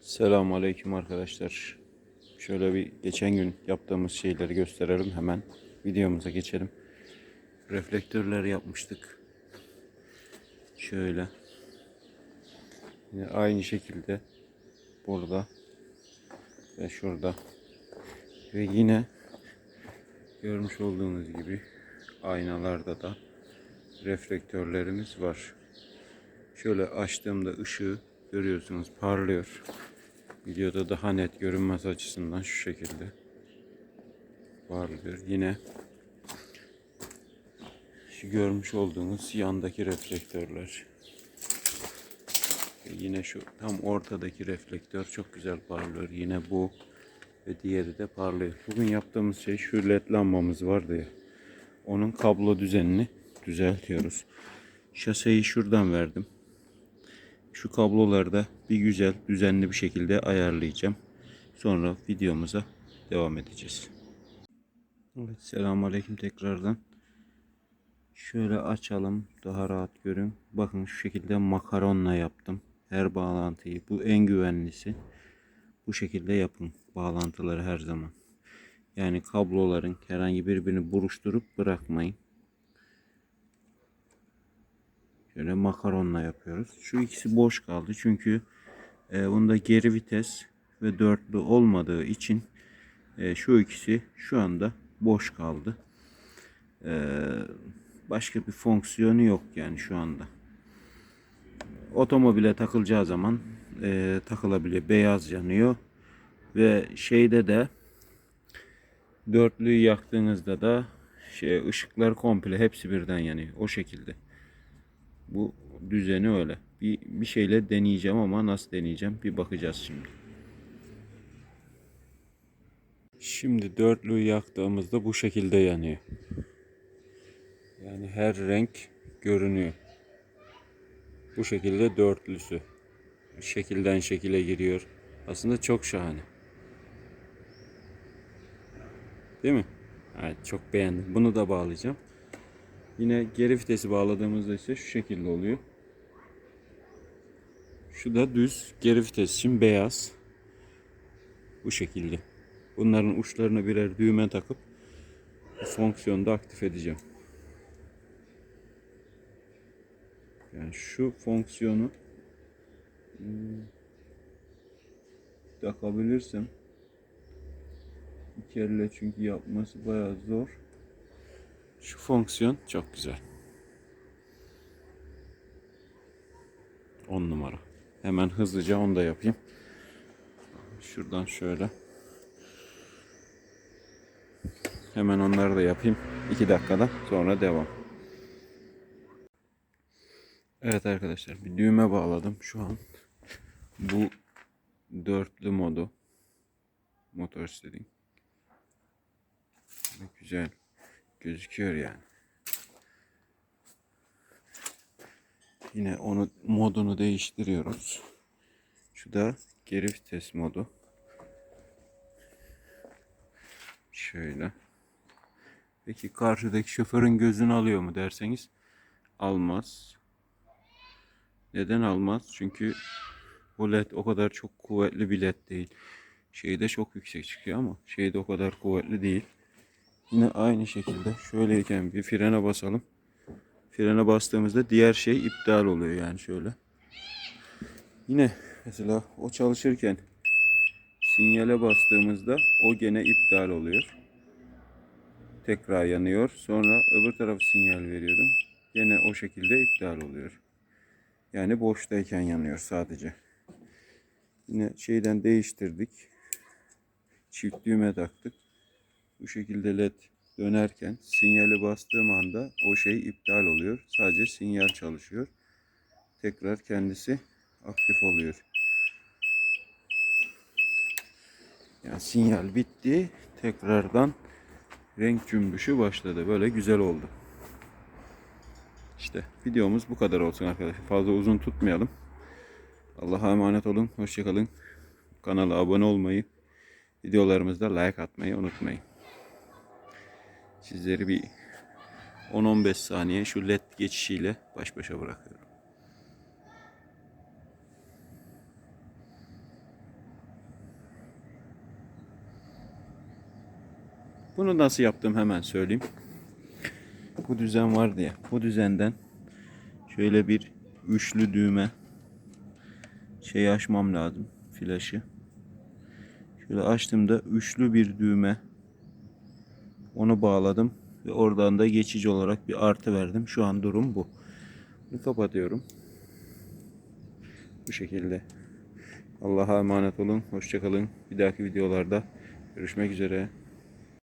Selamun Aleyküm arkadaşlar. Şöyle bir geçen gün yaptığımız şeyleri gösterelim hemen. Videomuza geçelim. Reflektörler yapmıştık. Şöyle. Yine aynı şekilde burada ve şurada ve yine görmüş olduğunuz gibi aynalarda da reflektörlerimiz var. Şöyle açtığımda ışığı görüyorsunuz parlıyor. Videoda daha net görünmez açısından şu şekilde parlıyor. Yine şu görmüş olduğunuz yandaki reflektörler. Ve yine şu tam ortadaki reflektör çok güzel parlıyor. Yine bu ve diğeri de parlıyor. Bugün yaptığımız şey şu led lambamız vardı ya. Onun kablo düzenini düzeltiyoruz. Şaseyi şuradan verdim. Şu kabloları da bir güzel düzenli bir şekilde ayarlayacağım. Sonra videomuza devam edeceğiz. Evet, selamünaleyküm tekrardan. Şöyle açalım daha rahat görün. Bakın şu şekilde makaronla yaptım. Her bağlantıyı. Bu en güvenlisi. Bu şekilde yapın bağlantıları her zaman. Yani kabloların herhangi birbirini buruşturup bırakmayın. Şöyle makaronla yapıyoruz. Şu ikisi boş kaldı çünkü e, bunda geri vites ve dörtlü olmadığı için e, şu ikisi şu anda boş kaldı. E, başka bir fonksiyonu yok yani şu anda. Otomobile takılacağı zaman e, takılabiliyor. Beyaz yanıyor ve şeyde de dörtlüyü yaktığınızda da şey ışıklar komple hepsi birden yanıyor. O şekilde. Bu düzeni öyle. Bir, bir şeyle deneyeceğim ama nasıl deneyeceğim bir bakacağız şimdi. Şimdi dörtlüyü yaktığımızda bu şekilde yanıyor. Yani her renk görünüyor. Bu şekilde dörtlüsü. Şekilden şekile giriyor. Aslında çok şahane. Değil mi? Evet çok beğendim. Bunu da bağlayacağım. Yine geri vitesi bağladığımızda ise şu şekilde oluyor. Şu da düz geri vites için beyaz. Bu şekilde. Bunların uçlarına birer düğme takıp bu fonksiyonu da aktif edeceğim. Yani şu fonksiyonu hmm, takabilirsem bir kere çünkü yapması bayağı zor. Şu fonksiyon çok güzel. 10 numara. Hemen hızlıca onu da yapayım. Şuradan şöyle. Hemen onları da yapayım. 2 dakikada sonra devam. Evet arkadaşlar bir düğme bağladım şu an. Bu dörtlü modu. Motor istediğim. Güzel gözüküyor yani. Yine onu modunu değiştiriyoruz. Şu da geri vites modu. Şöyle. Peki karşıdaki şoförün gözünü alıyor mu derseniz almaz. Neden almaz? Çünkü bu led o kadar çok kuvvetli bir led değil. Şeyde çok yüksek çıkıyor ama şeyde o kadar kuvvetli değil. Yine aynı şekilde şöyleyken bir frene basalım. Frene bastığımızda diğer şey iptal oluyor yani şöyle. Yine mesela o çalışırken sinyale bastığımızda o gene iptal oluyor. Tekrar yanıyor. Sonra öbür tarafı sinyal veriyorum. Gene o şekilde iptal oluyor. Yani boştayken yanıyor sadece. Yine şeyden değiştirdik. Çift düğme taktık. Bu şekilde led dönerken sinyali bastığım anda o şey iptal oluyor. Sadece sinyal çalışıyor. Tekrar kendisi aktif oluyor. Yani sinyal bitti. Tekrardan renk cümbüşü başladı. Böyle güzel oldu. İşte videomuz bu kadar olsun arkadaşlar. Fazla uzun tutmayalım. Allah'a emanet olun. Hoşçakalın. Kanala abone olmayı, videolarımızda like atmayı unutmayın sizleri bir 10-15 saniye şu led geçişiyle baş başa bırakıyorum. Bunu nasıl yaptım hemen söyleyeyim. Bu düzen var diye. Bu düzenden şöyle bir üçlü düğme şey açmam lazım. Flaşı. Şöyle açtığımda üçlü bir düğme onu bağladım ve oradan da geçici olarak bir artı verdim. Şu an durum bu. Bunu kapatıyorum. Bu şekilde. Allah'a emanet olun. Hoşçakalın. Bir dahaki videolarda görüşmek üzere.